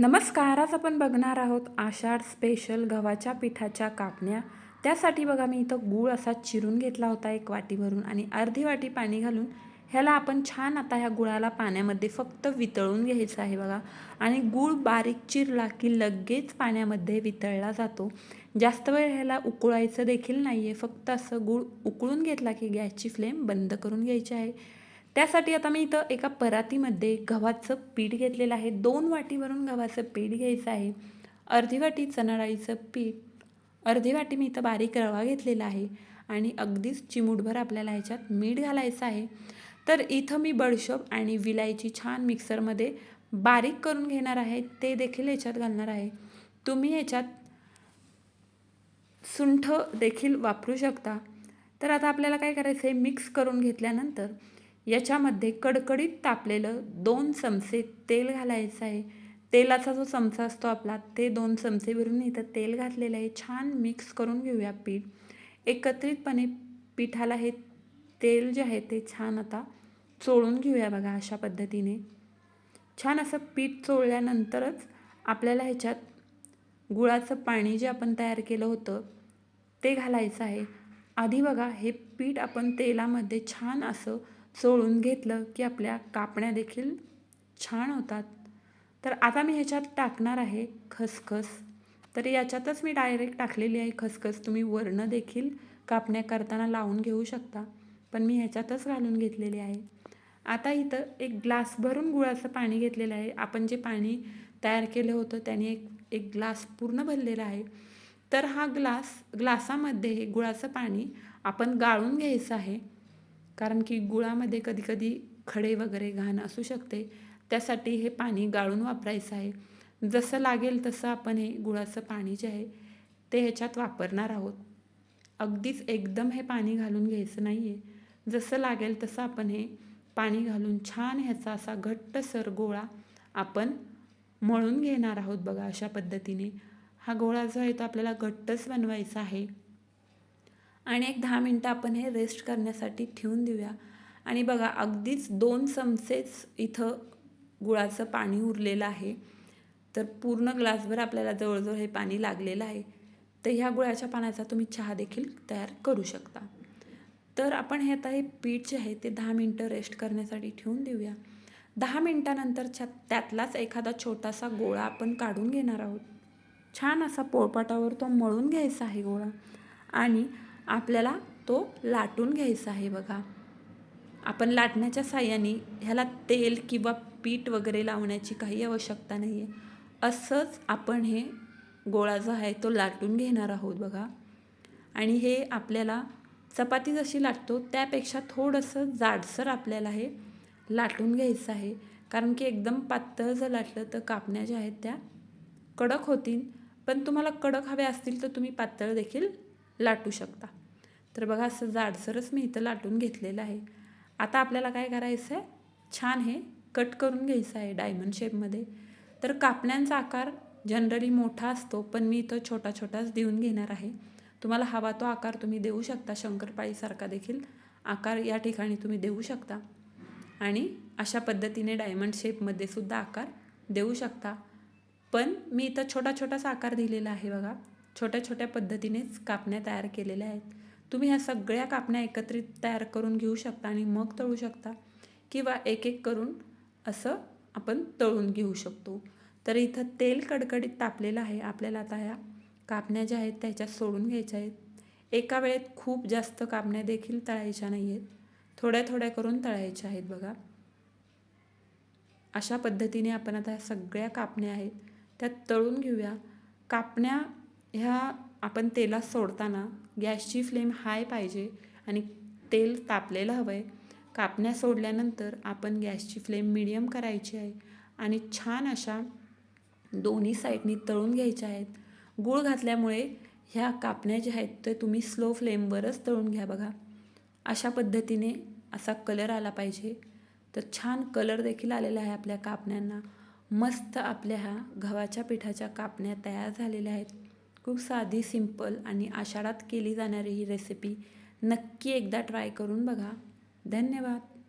नमस्कार आज आपण बघणार आहोत आषाढ स्पेशल गव्हाच्या पिठाच्या कापण्या. त्यासाठी बघा मी इथं गूळ असा चिरून घेतला होता एक वाटी भरून आणि अर्धी वाटी पाणी घालून ह्याला आपण छान आता ह्या गुळाला पाण्यामध्ये फक्त वितळून घ्यायचं आहे बघा. आणि गूळ बारीक चिरला की लगेच पाण्यामध्ये वितळला जातो. जास्त वेळ ह्याला उकळायचं देखील नाही आहे फक्त असं गूळ उकळून घेतला की गॅसची फ्लेम बंद करून घ्यायची आहे. त्यासाठी आता मी इथं एका परातीमध्ये गव्हाचं पीठ घेतलेलं आहे. दोन वाटीवरून गव्हाचं पीठ घ्यायचं आहे. अर्धी वाटी चणाडाळीचं पीठ अर्धी वाटी मी इथं बारीक रवा घेतलेला आहे आणि अगदीच चिमूटभर आपल्याला ह्याच्यात मीठ घालायचं आहे. तर इथं मी बडशोप आणि विलायची छान मिक्सरमध्ये बारीक करून घेणार आहे. ते देखील ह्याच्यात घालणार आहे. तुम्ही ह्याच्यात सुंठ देखील वापरू शकता. तर आता आपल्याला काय करायचं आहे? मिक्स करून घेतल्यानंतर याच्यामध्ये कडकडीत तापलेलं दोन चमचे तेल घालायचं आहे. तेलाचा जो चमचा असतो आपला ते दोन चमचे भरून इथं तेल घातलेलं आहे. छान मिक्स करून घेऊया पीठ. एकत्रितपणे पिठाला हे तेल जे आहे ते छान आता चोळून घेऊया बघा अशा पद्धतीने. छान असं पीठ चोळल्यानंतरच आपल्याला ह्याच्यात गुळाचं पाणी जे आपण तयार केलं होतं ते घालायचं आहे. आधी बघा हे पीठ आपण तेलामध्ये छान असं चोळून घेतलं की आपल्या कापण्या देखील छान होतात. तर आता मी ह्याच्यात टाकणार आहे खसखस. तर याच्यातच मी डायरेक्ट टाकलेली आहे खसखस. तुम्ही वर्ण देखील कापण्या करताना लावून घेऊ शकता. पण मी ह्याच्यातच घालून घेतलेली आहे. आता इथं एक ग्लास भरून गुळाचं पाणी घेतलेलं आहे. आपण जे पाणी तयार केलं होतं त्याने एक एक ग्लास पूर्ण भरलेला आहे. तर हा ग्लास ग्लासामध्ये हे गुळाचं पाणी आपण गाळून घ्यायचं आहे. कारण की गुळामध्ये कधीकधी खडे वगैरे घाण असू शकते. त्यासाठी हे पाणी गाळून वापरायचं आहे. जसं लागेल तसं आपण हे गुळाचं पाणी जे आहे ते ह्याच्यात वापरणार आहोत. अगदीच एकदम हे पाणी घालून घ्यायचं नाही आहे जसं लागेल तसं आपण हे पाणी घालून छान ह्याचा असा घट्टसर गोळा आपण मळून घेणार आहोत बघा अशा पद्धतीने. हा गोळा जो आहे तो आपल्याला घट्टच बनवायचा आहे. आणि एक दहा मिनटं आपण हे रेस्ट करण्यासाठी ठेवून देऊया. आणि बघा अगदीच दोन चमचेच इथं गुळाचं पाणी उरलेलं आहे. तर पूर्ण ग्लासभर आपल्याला जवळजवळ हे पाणी लागलेलं आहे. तर ह्या गुळाच्या पाण्याचा तुम्ही चहा देखील तयार करू शकता. तर आपण हे आता हे पीठ जे आहे ते दहा मिनटं रेस्ट करण्यासाठी ठेवून देऊया. दहा मिनटानंतरच्या त्यातलाच एखादा छोटासा गोळा आपण काढून घेणार आहोत. छान असा पोळपाटावर तो मळून घ्यायचा आहे गोळा. आणि आपल्याला तो लाटून घ्यायचा आहे बघा. आपण लाटण्याच्या साह्याने ह्याला तेल किंवा पीठ वगैरे लावण्याची काही आवश्यकता नाही आहे असंच आपण हे गोळा जो आहे तो लाटून घेणार आहोत बघा. आणि हे आपल्याला चपाती जशी लाटतो त्यापेक्षा थोडंसं जाडसर आपल्याला हे लाटून घ्यायचं आहे. कारण की एकदम पातळ जर लाटलं तर कापण्या ज्या आहेत त्या कडक होतील. पण तुम्हाला कडक हवे असतील तर तुम्ही पातळ देखील लाटू शकता. तर बघा असं जाडसरच मी इथं लाटून घेतलेलं आहे. आता आपल्याला काय करायचं आहे छान हे कट करून घ्यायचं आहे डायमंड शेपमध्ये. तर कापण्यांचा आकार जनरली मोठा असतो पण मी इथं छोटा छोटाच देऊन घेणार आहे. तुम्हाला हवा तो आकार तुम्ही देऊ शकता शंकरपाळीसारखा देखील आकार या ठिकाणी तुम्ही देऊ शकता. आणि अशा पद्धतीने डायमंड शेपमध्ये सुद्धा आकार देऊ शकता. पण मी इथं छोटा छोटासा आकार दिलेला आहे बघा. छोट्या छोट्या पद्धतीनेच कापण्या तयार केलेल्या आहेत. तुम्ही ह्या सगळ्या कापण्या एकत्रित तयार करून घेऊ शकता आणि मग तळू शकता किंवा एक एक करून असं आपण तळून घेऊ शकतो. तर इथं तेल कडकडीत तापलेलं आहे. आपल्याला आता ह्या कापण्या ज्या आहेत त्याच्यात सोडून घ्यायच्या आहेत. एका वेळेत खूप जास्त कापण्या देखील तळायच्या नाही आहेत थोड्या थोड्या करून तळायच्या आहेत बघा. अशा पद्धतीने आपण आता ह्या सगळ्या कापण्या आहेत त्या तळून घेऊया. कापण्या ह्या आपण तेलात सोडताना गॅसची फ्लेम हाय पाहिजे आणि तेल तापलेलं हवं आहे कापण्या सोडल्यानंतर आपण गॅसची फ्लेम मिडियम करायची आहे आणि छान अशा दोन्ही साईडनी तळून घ्यायच्या आहेत. गूळ घातल्यामुळे ह्या कापण्या ज्या आहेत ते तुम्ही स्लो फ्लेमवरच तळून घ्या बघा. अशा पद्धतीने असा कलर आला पाहिजे. तर छान कलर देखील आलेला आहे आपल्या कापण्यांना. मस्त आपल्या ह्या गव्हाच्या पिठाच्या कापण्या तयार झालेल्या आहेत. खूप साधी सिंपल आणि आषाढात केली जाणारी ही रेसिपी नक्की एकदा ट्राय करून बघा. धन्यवाद.